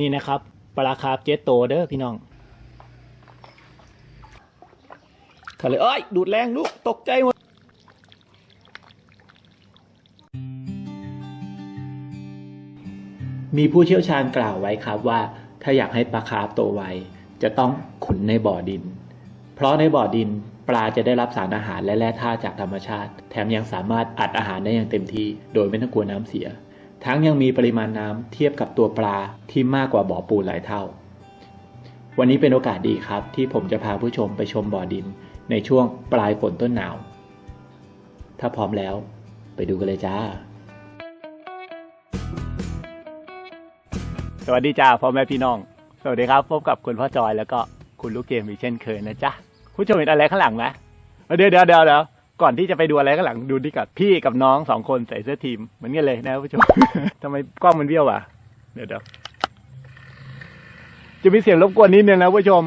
นี่นะครับปลาคาร์ฟเจ็ตโตเด้อพี่น้องเขาเลยเอ้ย ดูดแรงลูก ตกใจหมดมีผู้เชี่ยวชาญกล่าวไว้ครับว่า ถ้าอยากให้ปลาคาร์ฟโตไว จะต้องขุนในบ่อดิน เพราะในบ่อดินปลาจะได้รับสารอาหารและแร่ธาตุจากธรรมชาติ แถมยังสามารถอัดอาหารได้อย่างเต็มที่ โดยไม่ต้องกลัวน้ำเสีย ทั้งยังมีปริมาณน้ำเทียบกับตัวปลาที่มากกว่าบ่อปูนหลายเท่า วันนี้เป็นโอกาสดีครับ ที่ผมจะพาผู้ชมไปชมบ่อดินในช่วงปลายฝนต้นหนาว ถ้าพร้อมแล้ว ไปดูกันเลยจ้า สวัสดีจ้าพ่อแม่พี่น้อง สวัสดีครับพบกับคุณพ่อจอยแล้วก็คุณลูกเกมอีกเช่นเคยนะจ๊ะผู้ชมเห็นอะไรข้างหลังไหมเออเดี๋ยวเดี๋ยวเดี๋ยวเดี๋ยว ก่อนที่จะไปดูอะไรข้างหลังดูดีกับพี่กับน้องสองคนใส่เสื้อทีมเหมือนกันเลยนะผู้ชมทำไมกล้องมันเบี้ยวอะ เดี๋ยวเดี๋ยวจะมีเสียงรบกวนนิดนึงนะผู้ชม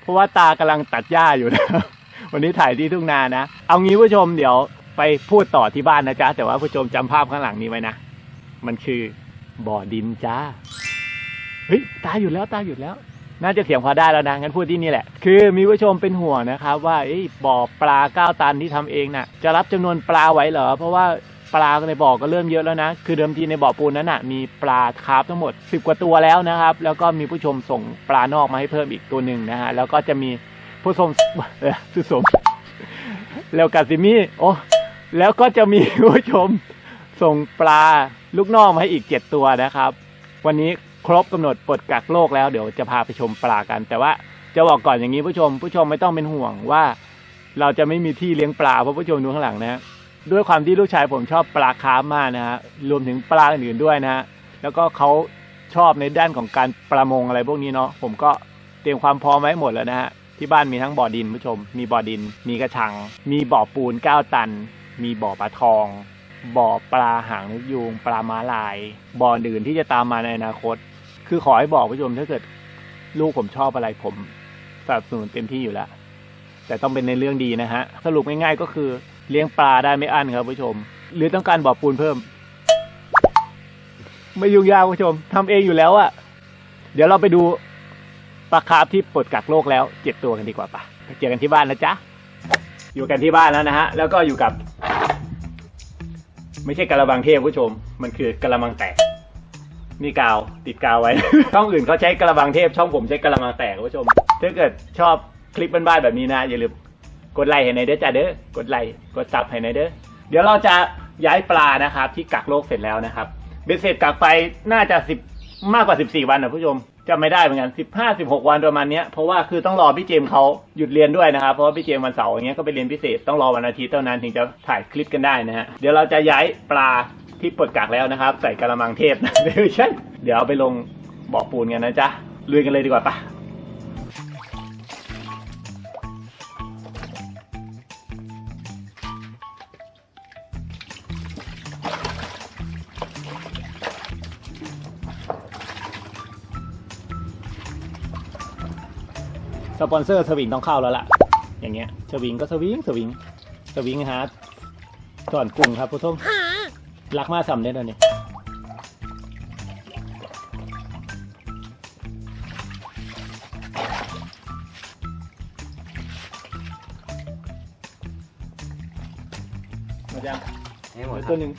เพราะว่าตากำลังตัดหญ้าอยู่นะวันนี้ถ่ายที่ทุ่งนานะ เอางี้ผู้ชมเดี๋ยวไปพูดต่อที่บ้านนะจ๊ะ แต่ว่าผู้ชมจำภาพข้างหลังนี้ไว้นะ มันคือบ่อดินจ้า เฮ้ยตาหยุดแล้วตาหยุดแล้ว น่าจะเสียงพอได้แล้วนะงั้นพูดที่นี่แหละ คือมีผู้ชมเป็นห่วงนะครับว่าอบ่อปลาเก้าตันที่ทำเองน่ะ จะรับจำนวนปลาไหวเหรอ เพราะว่าปลาในบ่อก็เริ่มเยอะแล้วนะ คือเดิมทีในบ่อปูนนั้นน่ะมีปลาคาร์ฟทั้งหมด 10 กว่าตัวแล้วนะครับ แล้วก็มีผู้ชมส่งปลานอกมาให้เพิ่มอีกตัวหนึ่งนะฮะ แล้วก็จะมีผู้ชมผู้ชมแล้วกาซิมี่โอ้แล้วก็จะมีผู้ชมส่งปลาลูกนอกมาให้อีกเจ็ดตัวนะครับ วันนี้ ครบกำหนดปลดกักโลกแล้วเดี๋ยวจะพาไปชมปลากัน แต่ว่าจะบอกก่อนอย่างนี้ผู้ชม ผู้ชมไม่ต้องเป็นห่วงว่า เราจะไม่มีที่เลี้ยงปลาเพราะผู้ชมดูข้างหลังนะฮะด้วยความที่ลูกชายผมชอบปลาคาร์ฟมากนะฮะรวมถึงปลาอื่นๆด้วยนะฮะแล้วก็เขาชอบในด้านของการประมงอะไรพวกนี้เนาะผมก็เตรียมความพร้อมไว้หมดแล้วนะฮะที่บ้านมีทั้งบ่อดินผู้ชม มีบ่อดิน มีกระชัง มีบ่อปูนเก้าตัน มีบ่อปลาทอง บ่อปลาหางนกยูง ปลาม้าลาย บ่ออื่นที่จะตามมาในอนาคต คือขอให้บอกผู้ชมถ้าเกิดลูกผมชอบอะไรผมสนับสนุนเต็มที่อยู่แล้ว แต่ต้องเป็นในเรื่องดีนะฮะ สรุปง่ายๆก็คือเลี้ยงปลาได้ไม่อั้นครับผู้ชม หรือต้องการบ่อปูนเพิ่ม ไม่ยุ่งยากผู้ชมทำเองอยู่แล้วอะเดี๋ยวเราไปดูปลาคาร์ฟที่ปลดกักโลกแล้วเจ็ดตัวกันดีกว่าปะเจอกันที่บ้านนะจ๊ะอยู่กันที่บ้านแล้วนะฮะ แล้วก็อยู่กับ ไม่ใช่กระบังเทพผู้ชม มันคือกระมังแตก นี่กาวติดกาวไว้ ช่องอื่นเขาใช้กระบังเทพช่องผมใช้กระมังแตกคุณผู้ชม ถ้าเกิดชอบคลิปบ้านๆแบบนี้นะ อย่าลืมกดไลค์ให้ในอยเด้อจ้าเด้อกดไลค์กดซับให้ในอยเด้อเดี๋ยวเราจะย้ายปลานะครับ ที่กักโลกเสร็จแล้วนะครับเบ็ดเสร็จกักไปน่าจะสิบมากกว่าสิบสี่วันนะผู้ชมจำไม่ได้เหมือนกันสิบห้าสิบหกวันประมาณนี้เพราะว่าคือต้องรอพี่เจมเขาหยุดเรียนด้วยนะครับ เพราะว่าพี่เจมวันเสาร์อย่างเงี้ยก็ไปเรียนพิเศษต้องรอวันอาทิตย์เท่านั้นถึงจะถ่ายคลิปกันได้นะฮะ เดี๋ยวเราจะย้ายปลา ที่ปลดกักแล้วนะครับ ใส่กระมังเทพนะไม่ใช่เดี๋ยวเอาไปลงบ่อปูนกันนะจ๊ะลุยกันเลยดีกว่าปะสปอนเซอร์สวิงต้องเข้าแล้วล่ะ อย่างเงี้ยสวิงก็สวิงสวิงสวิงฮาร์ดก่อนกุ้งครับผู้ชม รักมากสำเร็จแล้วเนี่ยหมดยังให้หมดเหลือคตัรับวหนึ่ง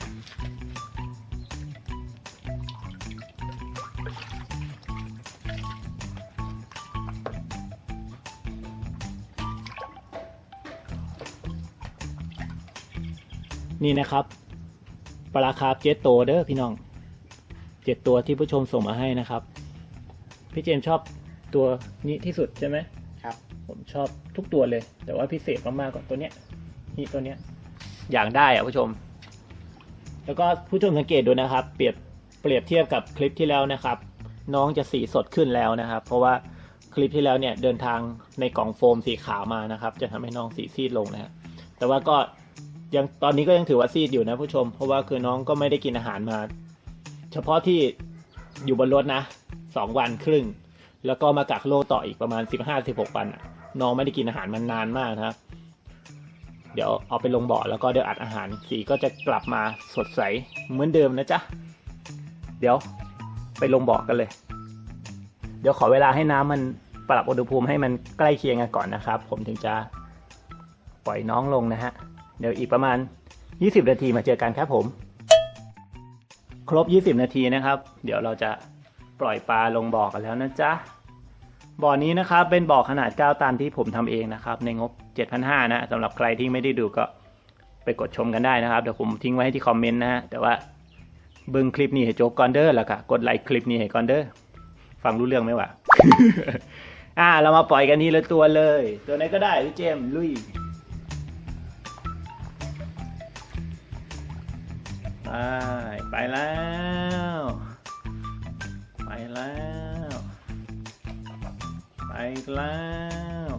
นี่นะครับป ลาคาร์ฟเจ็ดโตวเด้อพี่น้องเจ็ดตัวที่ผู้ชมส่งมาให้นะครับ พี่เจมส์ชอบตัวนี้ที่สุดใช่ไหมครับ ผมชอบทุกตัวเลย แต่ว่าพิเศษมากๆกว่าตัวเนี้ยนี่ตัวเนี้ย อย่างได้อะผู้ชม แล้วก็ผู้ชมสังเกตดูนะครับ เปรียบเปรียบเทียบกับคลิปที่แล้วนะครับ น้องจะสีสดขึ้นแล้วนะครับ เพราะว่าคลิปที่แล้วเนี่ยเดินทางในกล่องโฟมสีขาวมานะครับ จะทำให้น้องสีซีดลงนะฮะแต่ว่าก็ ยังตอนนี้ก็ยังถือว่าซีดอยู่นะผู้ชม เพราะว่าคือน้องก็ไม่ได้กินอาหารมา เฉพาะที่อยู่บนรถนะสองวันครึ่ง แล้วก็มากักโรคต่ออีกประมาณสิบห้าสิบหกวันน้องไม่ได้กินอาหารมานนานมากนะครับ เดี๋ยวเอาไปลงบ่อแล้วก็เดี๋ยวอัดอาหารสีก็จะกลับมาสดใสเหมือนเดิมนะจ๊ะ เดี๋ยวไปลงบ่อกันเลย เดี๋ยวขอเวลาให้น้ำมันปรับอุณหภูมิให้มันใกล้เคียงกันก่อนนะครับ ผมถึงจะปล่อยน้องลงนะฮะ เดี๋ยวอีกประมาณ 20 นาทีมาเจอกันครับผม ครบ 20 นาทีนะครับ เดี๋ยวเราจะปล่อยปลาลงบ่อกันแล้วนะจ๊ะบ่อนี้นะครับเป็นบ่อขนาด 9 ตันที่ผมทำเองนะครับ ในงบ 7,500นะสำหรับใครที่ไม่ได้ดูก็ไปกดชมกันได้นะครับเดี๋ยวผมทิ้งไว้ให้ที่คอมเมนต์นะฮะแต่ว่าเบึงคลิปนี้ให้โจกก่อนเด้อแล้วก็กดไลค์คลิปนี้ให้ก่อนเด้อฟังรู้เรื่องไหมวะอ่า เรามาปล่อยกันทีละตัวเลย ตัวไหนก็ได้พี่เจมลุย ไปแล้ว ไปแล้ว ไปแล้ว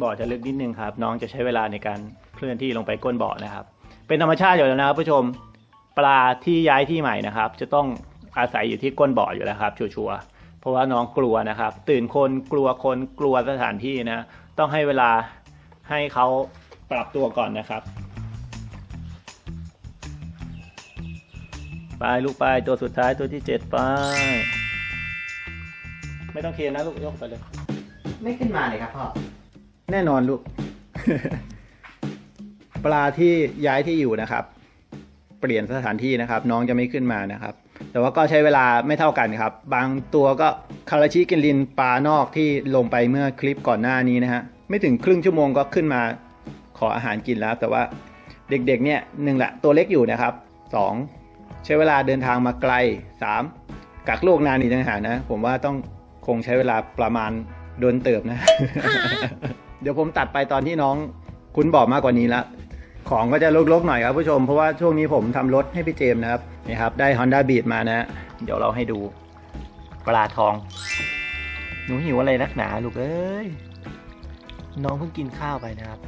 บ่อจะลึกนิดนึงครับ น้องจะใช้เวลาในการเคลื่อนที่ลงไปก้นบ่อนะครับ เป็นธรรมชาติอยู่แล้วนะครับผู้ชมปลาที่ย้ายที่ใหม่นะครับ จะต้องอาศัยอยู่ที่ก้นบ่ออยู่แล้วครับ ชัวร์ ราะว่าน้องกลัวนะครับ ตื่นคนกลัวคนกลัวสถานที่นะ ต้องให้เวลาให้เขาปรับตัวก่อนนะครับ ไปลูกไปตัวสุดท้ายตัวที่เจ็ดไป ไม่ต้องเคลียร์นะลูกยกไปเลย ไม่ขึ้นมาเลยครับพ่อ แน่นอนลูก ปลาที่ย้ายที่อยู่นะครับ เปลี่ยนสถานที่นะครับ น้องจะไม่ขึ้นมานะครับ แต่ว่าก็ใช้เวลาไม่เท่ากันครับ บางตัวก็คาราชิกินลินปลานอกที่ลงไปเมื่อคลิปก่อนหน้านี้นะฮะ ไม่ถึงครึ่งชั่วโมงก็ขึ้นมาขออาหารกินแล้ว แต่ว่าเด็กๆเนี่ยหนึ่งละตัวเล็กอยู่นะครับสองใช้เวลาเดินทางมาไกลสามกักโรคนานอีกต่างหากนะ ผมว่าต้องคงใช้เวลาประมาณโดนเติบนะ เดี๋ยวผมตัดไปตอนที่น้องคุ้นบอกมากกว่านี้ละ ของก็จะลกๆหน่อยครับผู้ชม เพราะว่าช่วงนี้ผมทำรถให้พี่เจมส์นะครับนี่ครับ ได้ Honda Beat มานะ เดี๋ยวเราให้ดูปลาทอง หนูหิวอะไรนักหนาลูกเอ้ย น้องเพิ่งกินข้าวไปนะครับ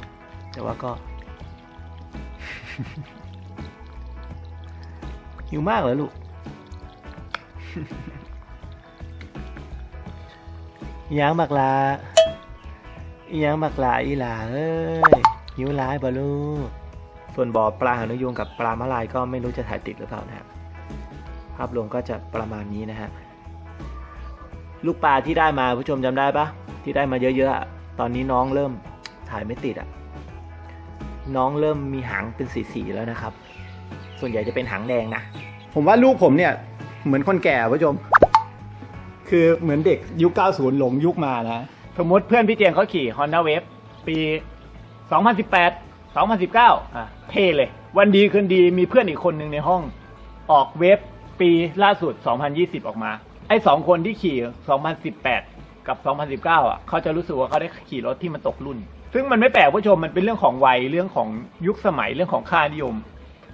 แต่ว่าก็ หิวมากเหรอลูกยังบักลาอิหยังบักลาอีหลาเอ้ยหิวร้ายบ่ลูก ส่วนบ่อปลาหางนกยูงกับปลามาลายก็ไม่รู้จะถ่ายติดหรือเปล่านะครับภาพรวมก็จะประมาณนี้นะฮะลูกปลาที่ได้มาผู้ชมจำได้ปะที่ได้มาเยอะๆอะตอนนี้น้องเริ่มถ่ายไม่ติดอะน้องเริ่มมีหางเป็นสีๆแล้วนะครับ ส่วนใหญ่จะเป็นหางแดงนะผมว่าลูกผมเนี่ยเหมือนคนแก่ผู้ชม คือเหมือนเด็กยุค 90 หลงยุคมานะ สมมติเพื่อนพี่เจงเขาขี่ Honda Wave ปี 2018 2019อะเท่เลย วันดีคืนดีมีเพื่อนอีกคนหนึ่งในห้อง ออกเวฟปีล่าสุด 2020 ออกมา ไอ้สองคนที่ขี่ 2018 กับ 2019 อะ เขาจะรู้สึกว่าเขาได้ขี่รถที่มันตกรุ่น ซึ่งมันไม่แปลกผู้ชมมันเป็นเรื่องของวัยเรื่องของยุคสมัยเรื่องของค่านิยม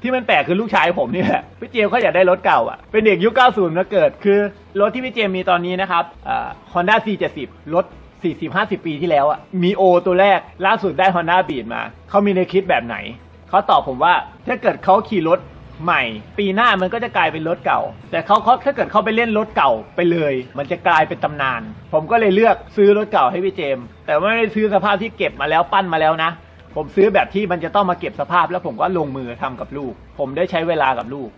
ที่มันแปลกคือลูกชายผมนี่แหละพี่เจมส์เขาอยากได้รถเก่าอะเป็นเด็กยุค 90 มาเกิด คือรถที่พี่เจมส์มีตอนนี้นะครับอ่า Honda C70 รถ 40-50ปีที่แล้วอะมีโอตัวแรกล่าสุดได้ Honda Beat มาเขามีในคิดแบบไหน เขาตอบผมว่าถ้าเกิดเขาขี่รถใหม่ ปีหน้ามันก็จะกลายเป็นรถเก่า แต่เขาเขาถ้าเกิดเขาไปเล่นรถเก่าไปเลย มันจะกลายเป็นตำนาน ผมก็เลยเลือกซื้อรถเก่าให้พี่เจมส์แต่ไม่ได้ซื้อสภาพที่เก็บมาแล้วปั้นมาแล้วนะ ผมซื้อแบบที่มันจะต้องมาเก็บสภาพแล้วผมก็ลงมือทำกับลูก ผมได้ใช้เวลากับลูก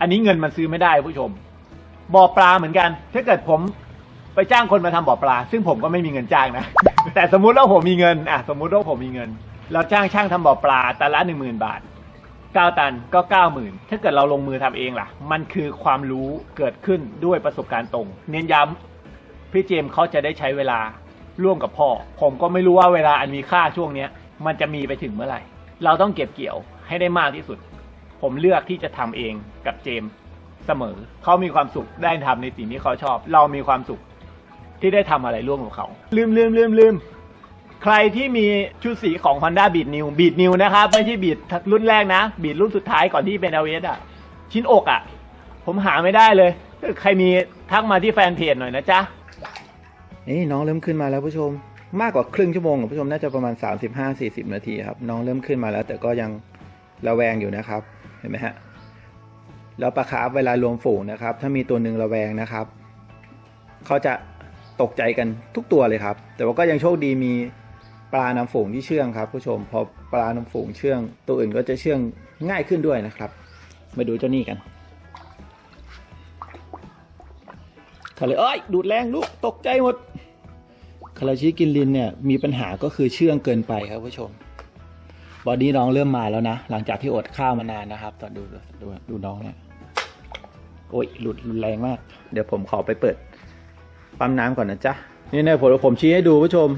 อันนี้เงินมันซื้อไม่ได้ผู้ชมบ่อปลาเหมือนกัน ถ้าเกิดผม ไปจ้างคนมาทำบ่อปลา ซึ่งผมก็ไม่มีเงินจ้างนะ แต่สมมุติว่าผมมีเงินอะสมมุติว่าผมมีเงิน เราจ้างช่างทำบ่อปลาแต่ละหนึ่งหมื่นบาทเก้าตันก็เก้าหมื่นถ้าเกิดเราลงมือทำเองล่ะ มันคือความรู้เกิดขึ้นด้วยประสบการณ์ตรง เน้นย้ำ พี่เจมส์เขาจะได้ใช้เวลาร่วมกับพ่อ ผมก็ไม่รู้ว่าเวลาอันมีค่าช่วงเนี้ย มันจะมีไปถึงเมื่อไหร่ เราต้องเก็บเกี่ยวให้ได้มากที่สุด ผมเลือกที่จะทำเองกับเจมส์เสมอ เขามีความสุขได้ทำในสิ่งที่เขาชอบ เรามีความสุข ที่ได้ทำอะไรร่วมกับเขา ลืมลืมลืมลืมใครที่มีชุดสีของ Honda Beat New Beat New นะครับ ไม่ใช่ Beat รุ่นแรกนะ Beat รุ่นสุดท้ายก่อนที่เป็น LS อะ ชิ้นอกอะ ผมหาไม่ได้เลย ใครมีทักมาที่แฟนเพจหน่อยนะจ๊ะ นี่น้องเริ่มขึ้นมาแล้วผู้ชม มากกว่าครึ่งชั่วโมงอะผู้ชมน่าจะประมาณ 35-40 นาทีครับ น้องเริ่มขึ้นมาแล้ว แต่ก็ยังระแวงอยู่นะครับ เห็นไหมฮะ แล้วปลาคาร์ฟเวลารวมฝูงนะครับ ถ้ามีตัวหนึ่งระแวงนะครับ เขาจะ ตกใจกันทุกตัวเลยครับ แต่ว่าก็ยังโชคดีมีปลาน้ำฝูงที่เชื่องครับ ผู้ชมพอปลาน้ำฝูงเชื่อง ตัวอื่นก็จะเชื่องง่ายขึ้นด้วยนะครับ มาดูเจ้านี่กันเขาเลยเอ้ยดูดแรงลูกตกใจหมดคาราชิกินลินเนี่ยมีปัญหาก็คือเชื่องเกินไปครับผู้ชมบอดี้น้องเริ่มมาแล้วนะ หลังจากที่อดข้าวมานานนะครับ ตอนดูดูดูน้องเนี่ยโอ้ยหลุดรุนแรงมาก เดี๋ยวผมขอไปเปิด ปั๊มน้ำก่อนนะจ๊ะนี่นะผมผมชี้ให้ดูผู้ชม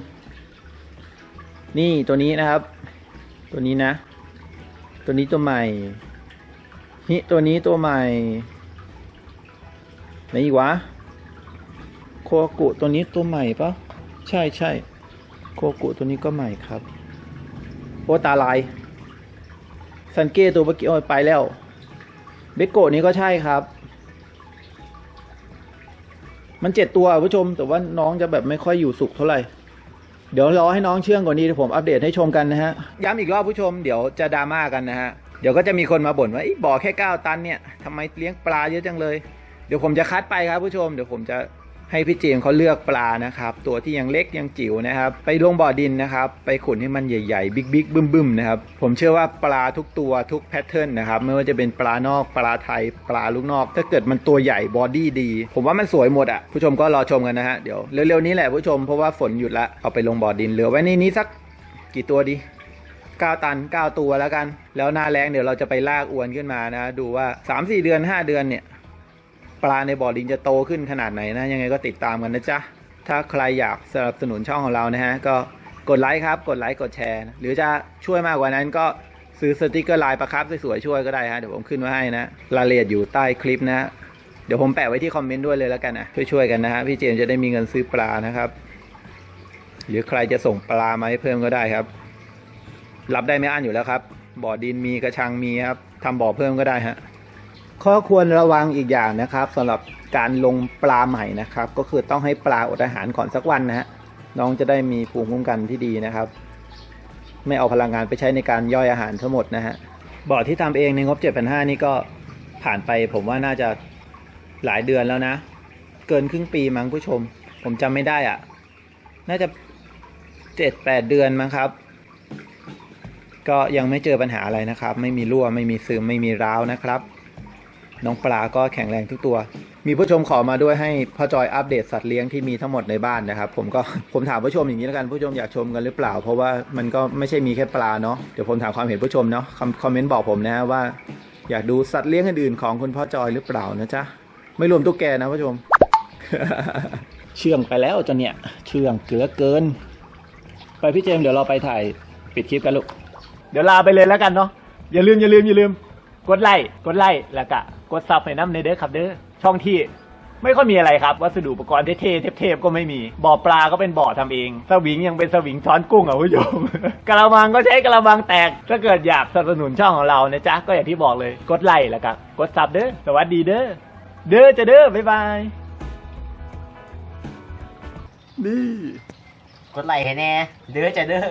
นี่ตัวนี้นะครับ ตัวนี้นะ ตัวนี้ตัวใหม่นี่ตัวนี้ตัวใหม่ไหนอีกวะโคกุตัวนี้ตัวใหม่ปะใช่ใช่โคกุตัวนี้ก็ใหม่ครับโอตาลายซันเก้ตัวเมื่อกี้ไปแล้วเบโกะนี้ก็ใช่ครับ มันเจ็ดตัวผู้ชม แต่ว่าน้องจะแบบไม่ค่อยอยู่สุขเท่าไหร่ เดี๋ยวรอให้น้องเชื่องกว่านี้เดี๋ยวผมอัปเดตให้ชมกันนะฮะ ย้ำอีกรอบผู้ชม เดี๋ยวจะดราม่ากันนะฮะ เดี๋ยวก็จะมีคนมาบ่นว่าอีบ่อแค่ 9 ตันเนี่ยทำไมเลี้ยงปลาเยอะจังเลย เดี๋ยวผมจะคัดไปครับผู้ชม เดี๋ยวผมจะ ให้พี่เจมส์เขาเลือกปลานะครับ ตัวที่ยังเล็กยังจิ๋วนะครับ ไปลงบ่อดินนะครับ ไปขุนให้มันใหญ่ๆ บิ๊กๆบึ้มๆนะครับ ผมเชื่อว่าปลาทุกตัวทุกแพทเทิร์นนะครับ ไม่ว่าจะเป็นปลานอกปลาไทยปลาลูกนอก ถ้าเกิดมันตัวใหญ่บอดี้ดี ผมว่ามันสวยหมดอะ ผู้ชมก็รอชมกันนะฮะ เดี๋ยวเร็วๆนี้แหละผู้ชม เพราะว่าฝนหยุดละ เอาไปลงบ่อดินเหลือไว้ในนี้สักกี่ตัวดี9 ตัน 9 ตัวแล้วกัน แล้วหน้าแรงเดี๋ยวเราจะไปลากอวนขึ้นมานะ ดูว่า 3-4 เดือน 5 เดือนเนี่ย ปลาในบ่อดินจะโตขึ้นขนาดไหนนะ ยังไงก็ติดตามกันนะจ๊ะ ถ้าใครอยากสนับสนุนช่องของเรานะฮะ ก็กดไลค์ครับ กดไลค์ กดแชร์ หรือจะช่วยมากกว่านั้นก็ซื้อสติกเกอร์ลายประครับสวยๆช่วยก็ได้ฮะ เดี๋ยวผมขึ้นไว้ให้นะ รายละเอียดอยู่ใต้คลิปนะ เดี๋ยวผมแปะไว้ที่คอมเมนต์ด้วยเลยแล้วกันนะ ช่วยๆกันนะฮะ พี่เจมจะได้มีเงินซื้อปลานะครับ หรือใครจะส่งปลามาให้เพิ่มก็ได้ครับ รับได้ไม่อั้นอยู่แล้วครับ บ่อดินมีกระชังมีครับทำบ่อเพิ่มก็ได้ฮะ ข้อควรระวังอีกอย่างนะครับสำหรับการลงปลาใหม่นะครับ ก็คือต้องให้ปลาอดอาหารก่อนสักวันนะฮะน้องจะได้มีภูมิคุ้มกันที่ดีนะครับ ไม่เอาพลังงานไปใช้ในการย่อยอาหารทั้งหมดนะฮะบ่อที่ทำเองในงบ7,500นี่ก็ผ่านไปผมว่าน่าจะหลายเดือนแล้วนะ เกินครึ่งปีมั้งผู้ชม ผมจำไม่ได้อะ่ะน่าจะเจ็ดแปดเดือนมั้งครับ ก็ยังไม่เจอปัญหาอะไรนะครับ ไม่มีรั่วไม่มีซึมไม่มีร้าวนะครับ น้องปลาก็แข็งแรงทุกตัว มีผู้ชมขอมาด้วยให้พ่อจอยอัปเดตสัตว์เลี้ยงที่มีทั้งหมดในบ้านนะครับ ผมก็ผมถามผู้ชมอย่างนี้แล้วกันผู้ชมอยากชมกันหรือเปล่า เพราะว่ามันก็ไม่ใช่มีแค่ปลาเนาะเดี๋ยวผมถามความเห็นผู้ชมเนาะคอมคอมเมนต์บอกผมนะว่า อยากดูสัตว์เลี้ยงอื่นๆของคุณพ่อจอยหรือเปล่านะจ๊ะไม่รวมตุ๊กแกนะผู้ชม เชื่องไปแล้วจนเนี่ย เชื่องเกลือเกิน ไปพี่เจมเดี๋ยวเราไปถ่ายปิดคลิปกันลูกเดี๋ยวลาไปเลยแล้วกันเนาะอย่าลืมอย่าลืมอย่าลืม กดไลค์กดไลค์แล้วก็กดซับให้น้ำในเด้อครับเด้อช่องที่ไม่ค่อยมีอะไรครับ วัสดุอุปกรณ์เท่ๆเทพๆก็ไม่มี บ่อปลาก็เป็นบ่อทำเอง สวิงยังเป็นสวิงช้อนกุ้งอะผู้ชมกระมังก็ใช้กระมังแตก ถ้าเกิดอยากสนับสนุนช่องของเรานะจ๊ะ ก็อย่างที่บอกเลย กดไลค์แล้วก็กดซับเด้อ สวัสดีเด้อ เด้อจะเด้อ บ๊ายบาย นี่ กดไลค์ให้แน่ เด้อจะเด้อ